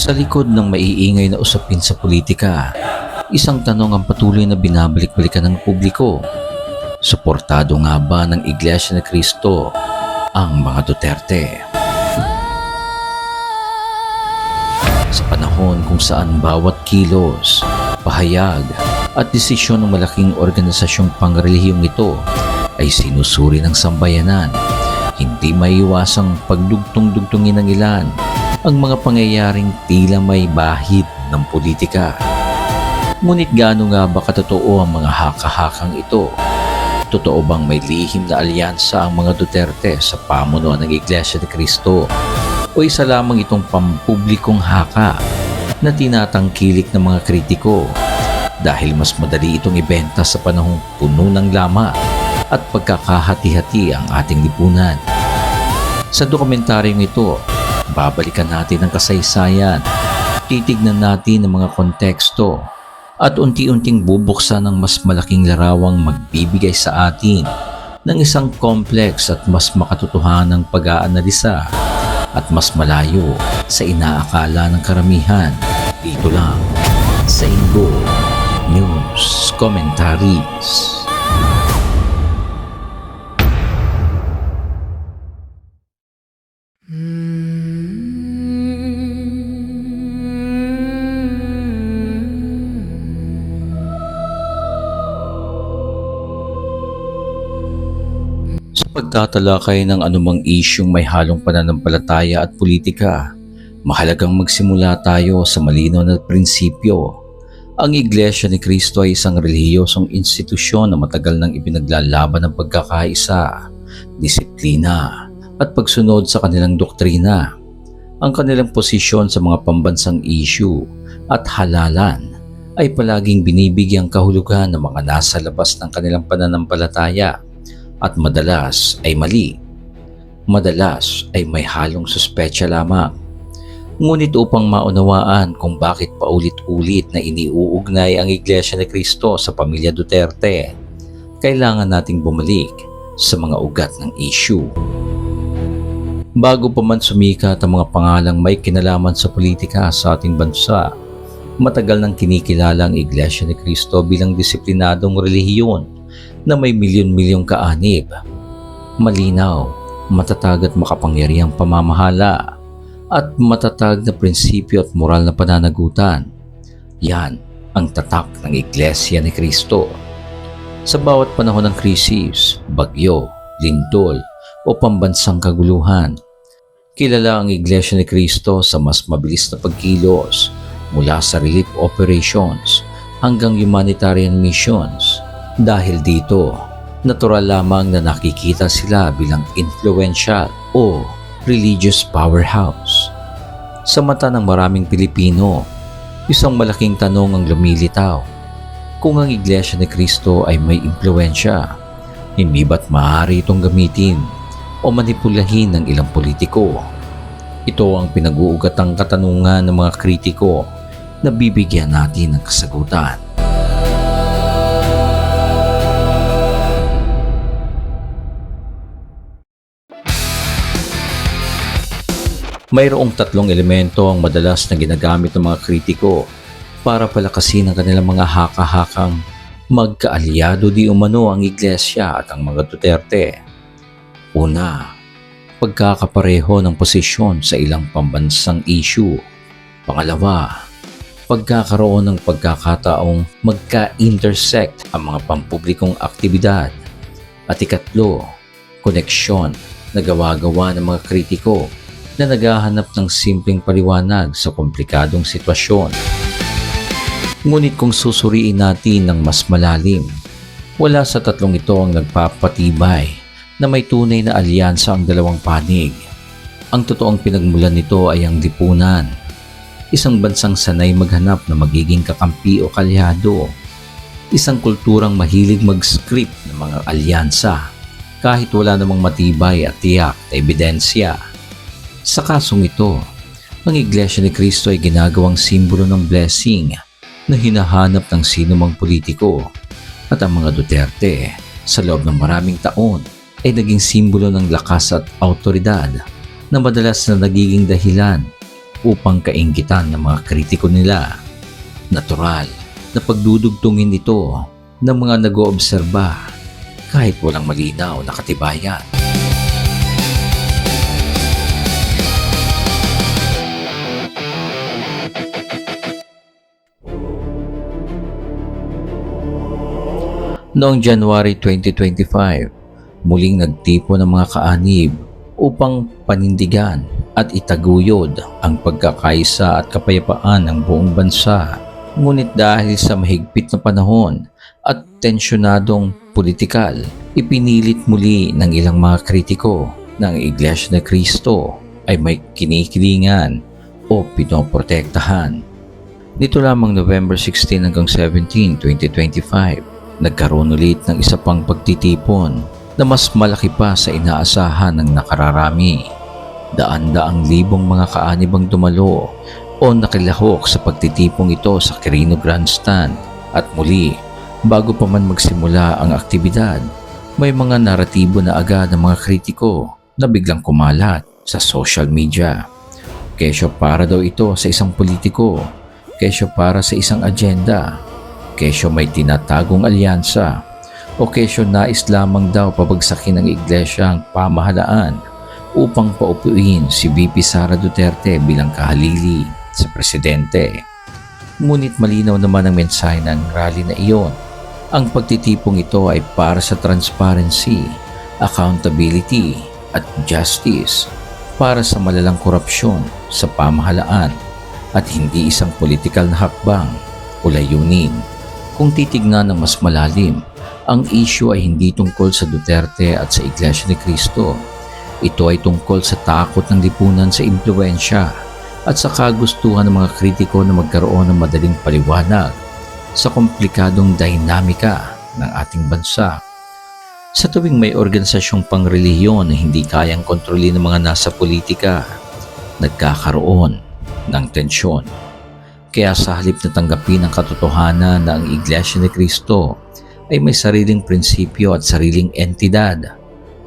Sa likod ng maiingay na usapin sa politika, isang tanong ang patuloy na binabalik-balikan ng publiko. Suportado nga ba ng Iglesia ni Cristo ang mga Duterte? Sa panahon kung saan bawat kilos, pahayag at desisyon ng malaking organisasyong pangrelihiyong ito ay sinusuri ng sambayanan, hindi maiiwasang pagdugtong-dugtungin ng ilan ang mga pangyayaring tila may bahid ng politika. Ngunit gaano nga ba katotoo ang mga haka-hakang ito? Totoo bang may lihim na alyansa ang mga Duterte sa pamunuan ng Iglesia ni Cristo? O isa lamang itong pampublikong haka na tinatangkilik ng mga kritiko dahil mas madali itong ibenta sa panahong puno ng lama at pagkakahati-hati ang ating lipunan. Sa dokumentaryong ito, babalikan natin ang kasaysayan, titignan natin ang mga konteksto, at unti-unting bubuksan ng mas malaking larawang magbibigay sa atin ng isang complex at mas makatotohanang pag-aanalisa at mas malayo sa inaakala ng karamihan. Dito lang sa Ingo News Commentaries. Pagtatalakay ng anumang isyong may halong pananampalataya at politika, mahalagang magsimula tayo sa malinaw na prinsipyo. Ang Iglesia ni Cristo ay isang relihiyosong institusyon na matagal nang ipinaglalaban ng pagkakaisa, disiplina, at pagsunod sa kanilang doktrina. Ang kanilang posisyon sa mga pambansang issue at halalan ay palaging binibigyang kahulugan ng mga nasa labas ng kanilang pananampalataya at madalas ay mali. Madalas ay may halong suspecha lamang. Ngunit upang maunawaan kung bakit paulit-ulit na iniuugnay ang Iglesia ni Cristo sa pamilya Duterte, kailangan nating bumalik sa mga ugat ng issue. Bago pa man sumikat ang mga pangalang may kinalaman sa politika sa ating bansa, matagal nang kinikilala ang Iglesia ni Cristo bilang disiplinadong relihiyon na may milyon-milyong kaanib. Malinaw, matatag at makapangyarihang pamamahala at matatag na prinsipyo at moral na pananagutan. Yan ang tatak ng Iglesia ni Cristo. Sa bawat panahon ng krisis, bagyo, lindol o pambansang kaguluhan, kilala ang Iglesia ni Cristo sa mas mabilis na pagkilos mula sa relief operations hanggang humanitarian missions dahil dito, natural lamang na nakikita sila bilang influential o religious powerhouse. Sa mata ng maraming Pilipino, isang malaking tanong ang lumilitaw. Kung ang Iglesia ni Cristo ay may impluensya, hindi ba't maaari itong gamitin o manipulahin ng ilang politiko? Ito ang pinag-uugatang katanungan ng mga kritiko na bibigyan natin ng kasagutan. Mayroong tatlong elemento ang madalas na ginagamit ng mga kritiko para palakasin ang kanilang mga haka-hakang magkaalyado di umano ang iglesia at ang mga Duterte. Una, pagkakapareho ng posisyon sa ilang pambansang issue. Pangalawa, pagkakaroon ng pagkakataong magka-intersect ang mga pampublikong aktibidad. At ikatlo, koneksyon na gawa-gawa ng mga kritiko na naghahanap ng simpleng paliwanag sa komplikadong sitwasyon. Ngunit kung susuriin natin ng mas malalim, wala sa tatlong ito ang nagpapatibay na may tunay na alyansa ang dalawang panig. Ang totoong pinagmulan nito ay ang lipunan. Isang bansang sanay maghanap na magiging kakampi o kalyado. Isang kulturang mahilig mag-script ng mga alyansa kahit wala namang matibay at tiyak na ebidensya. Sa kasong ito, ang Iglesia ni Cristo ay ginagawang simbolo ng blessing na hinahanap ng sino mang politiko at ang mga Duterte sa loob ng maraming taon ay naging simbolo ng lakas at autoridad na madalas na nagiging dahilan upang kainggitan ng mga kritiko nila. Natural na pagdudugtungin ito ng mga nag-oobserba kahit walang malinaw na katibayan. Noong January 2025, muling nagtipo ng mga kaanib upang panindigan at itaguyod ang pagkakaisa at kapayapaan ng buong bansa. Ngunit dahil sa mahigpit na panahon at tensyonadong politikal, ipinilit muli ng ilang mga kritiko na ang Iglesia ni Cristo ay may kinikilingan o pinoprotektahan. Nito lamang November 16 hanggang 17, 2025, nagkaroon ulit ng isa pang pagtitipon na mas malaki pa sa inaasahan ng nakararami. Daan-daang libong mga kaanibang dumalo o nakilahok sa pagtitipong ito sa Quirino Grandstand at muli, bago pa man magsimula ang aktibidad, may mga naratibo na agad ng mga kritiko na biglang kumalat sa social media. Kesyo para daw ito sa isang politiko, kesyo para sa isang agenda, kesyo may tinatagong alyansa o kesyo nais lamang daw pabagsakin ng iglesia ang pamahalaan upang paupuin si VP Sara Duterte bilang kahalili sa presidente. Ngunit malinaw naman ang mensahe ng rally na iyon. Ang pagtitipong ito ay para sa transparency, accountability at justice para sa malalang korupsyon sa pamahalaan at hindi isang politikal na hakbang o layunin. Kung titignan ng mas malalim, ang issue ay hindi tungkol sa Duterte at sa Iglesia ni Cristo. Ito ay tungkol sa takot ng lipunan sa impluensya at sa kagustuhan ng mga kritiko na magkaroon ng madaling paliwanag sa komplikadong dinamika ng ating bansa. Sa tuwing may organisasyong pangrelihiyon na hindi kayang kontrolin ng mga nasa politika, nagkakaroon ng tensyon. Kaya sa halip na tanggapin ang katotohanan na ang Iglesia ni Cristo ay may sariling prinsipyo at sariling entidad,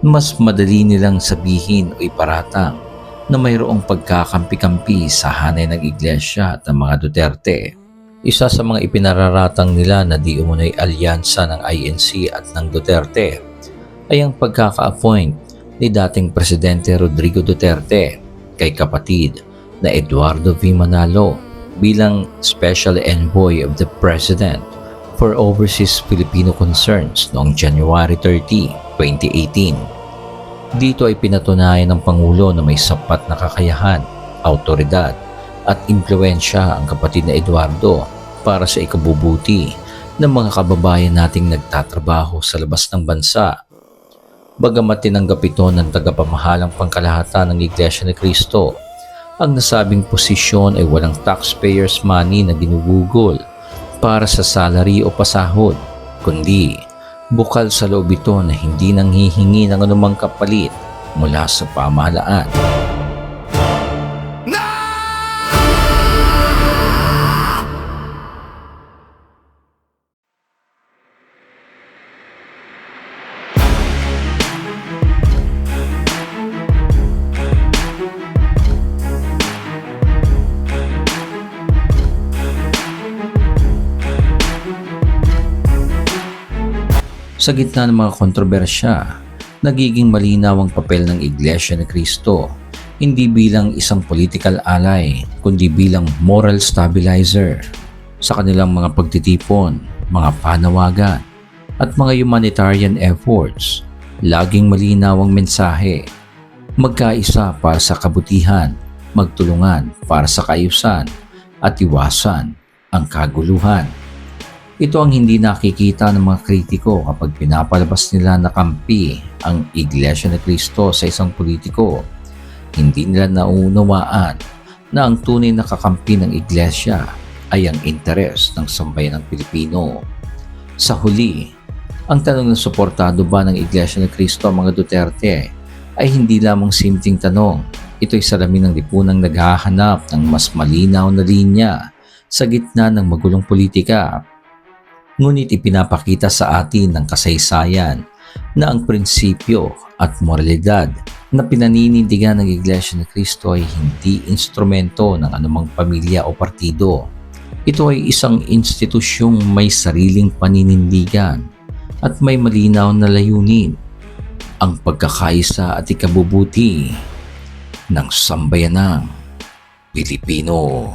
mas madali nilang sabihin o iparatang na mayroong pagkakampi-kampi sa hanay ng Iglesia at ng mga Duterte. Isa sa mga ipinararatang nila na di umunoy alyansa ng INC at ng Duterte ay ang pagkaka-appoint ni dating Presidente Rodrigo Duterte kay kapatid na Eduardo V. Manalo bilang Special Envoy of the President for Overseas Filipino Concerns noong January 30, 2018. Dito ay pinatunayan ng Pangulo na may sapat na kakayahan, autoridad at impluensya ang kapatid na Eduardo para sa ikabubuti ng mga kababayan nating nagtatrabaho sa labas ng bansa. Bagamat tinanggap ito ng tagapamahalang pangkalahatan ng Iglesia ni Cristo ang nasabing posisyon ay walang taxpayers money na ginugugol para sa salary o pasahod, kundi bukal sa loob ito na hindi nanghihingi ng anumang kapalit mula sa pamahalaan. Sa gitna ng mga kontrobersya, nagiging malinaw ang papel ng Iglesia ni Cristo, hindi bilang isang political ally, kundi bilang moral stabilizer sa kanilang mga pagtitipon, mga panawagan, at mga humanitarian efforts. Laging malinaw ang mensahe, magkaisa para sa kabutihan, magtulungan para sa kaayusan, at iwasan ang kaguluhan. Ito ang hindi nakikita ng mga kritiko kapag pinapalabas nila na kampi ang Iglesia ni Cristo sa isang politiko. Hindi nila nauunawaan na ang tunay na kakampi ng Iglesia ay ang interes ng sambayan ng Pilipino. Sa huli, ang tanong na suportado ba ng Iglesia ni Cristo ang mga Duterte ay hindi lamang simpleng tanong. Ito'y salamin ng lipunang naghahanap ng mas malinaw na linya sa gitna ng magulong politika Ngunit ipinapakita sa atin ng kasaysayan na ang prinsipyo at moralidad na pinaninindigan ng Iglesia ni Cristo ay hindi instrumento ng anumang pamilya o partido. Ito ay isang institusyong may sariling paninindigan at may malinaw na layunin, ang pagkakaisa at ikabubuti ng sambayanang Pilipino.